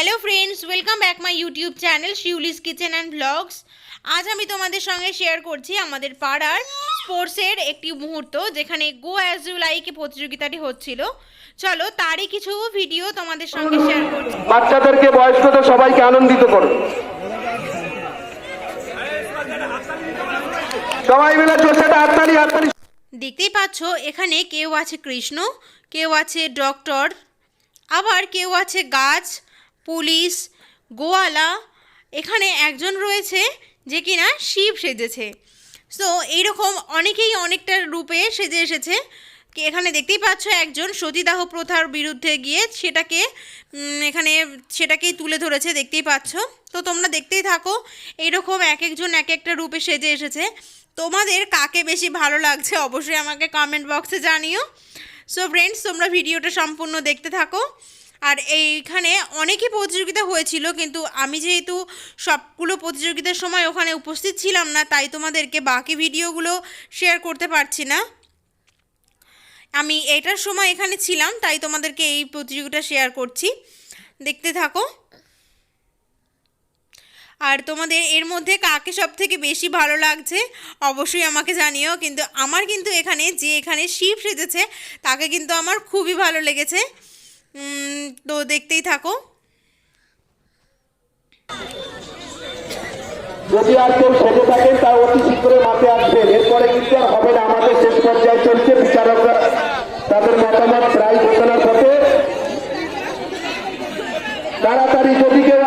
Hello friends welcome back my YouTube channel Shiuli's kitchen and blogs আজ আমি তোমাদের সঙ্গে শেয়ার করছি আমাদের পাড়ার স্পোর্টসের একটি মুহূর্ত যেখানে গো অ্যাজ ইউ লাইক প্রতিযোগিতাটি হচ্ছিল। চলো তারই কিছু ভিডিও তোমাদের সঙ্গে শেয়ার করছি। বাচ্চাদেরকে বয়স্কদের সবাইকে আনন্দিত করুন সবাই মিলে চোখটা হাততালি হাততালি। দেখতেই পাচ্ছ এখানে কেউ আছে কৃষ্ণ কেউ আছে ডক্টর আবার কেউ আছে গাছ পুলিশ, গোয়ালা, এখানে একজন রয়েছে যে কিনা শিব সেজেছে। সো এইরকম অনেকেই অনেকটা রূপে সেজে এসেছে। এখানে দেখতেই পাচ্ছ একজন সতীদাহ প্রথার বিরুদ্ধে গিয়ে সেটাকে এখানে সেটাকেই তুলে ধরেছে, দেখতেই পাচ্ছ। তো তোমরা দেখতেই থাকো, এইরকম এক একজন এক একটা রূপে সেজে এসেছে। তোমাদের কাকে বেশি ভালো লাগছে অবশ্যই আমাকে কমেন্ট বক্সে জানিও। সো ফ্রেন্ডস তোমরা ভিডিওটা সম্পূর্ণ দেখতে থাকো। আর এইখানে অনেকই প্রতিযোগিতা হয়েছিল, কিন্তু আমি যেহেতু সবগুলো প্রতিযোগিতার সময় ওখানে উপস্থিত ছিলাম না, তাই তোমাদেরকে বাকি ভিডিওগুলো শেয়ার করতে পারছি না। আমি এটার সময় এখানে ছিলাম, তাই তোমাদেরকে এই প্রতিযোগিতা শেয়ার করছি। দেখতে থাকো। আর তোমাদের এর মধ্যে কাকে সব থেকে বেশি ভালো লাগছে, অবশ্যই আমাকে জানিও, কিন্তু আমার কিন্তু এখানে যে এখানে শিব সেজেছে, তাকে কিন্তু আমার খুবই ভালো লেগেছে। তো দেখতেই থাকো। যদি আর কেউ সেজে থাকেন তা অতি শীঘ্রই মাঠে আসবেন। এরপরে কিন্তু আর হবে না, আমাদের শেষ পর্যায়ে চলছে বিচারকরা। তাদের মতামত প্রায় ঘোষণার তাড়াতাড়ি যদি কেউ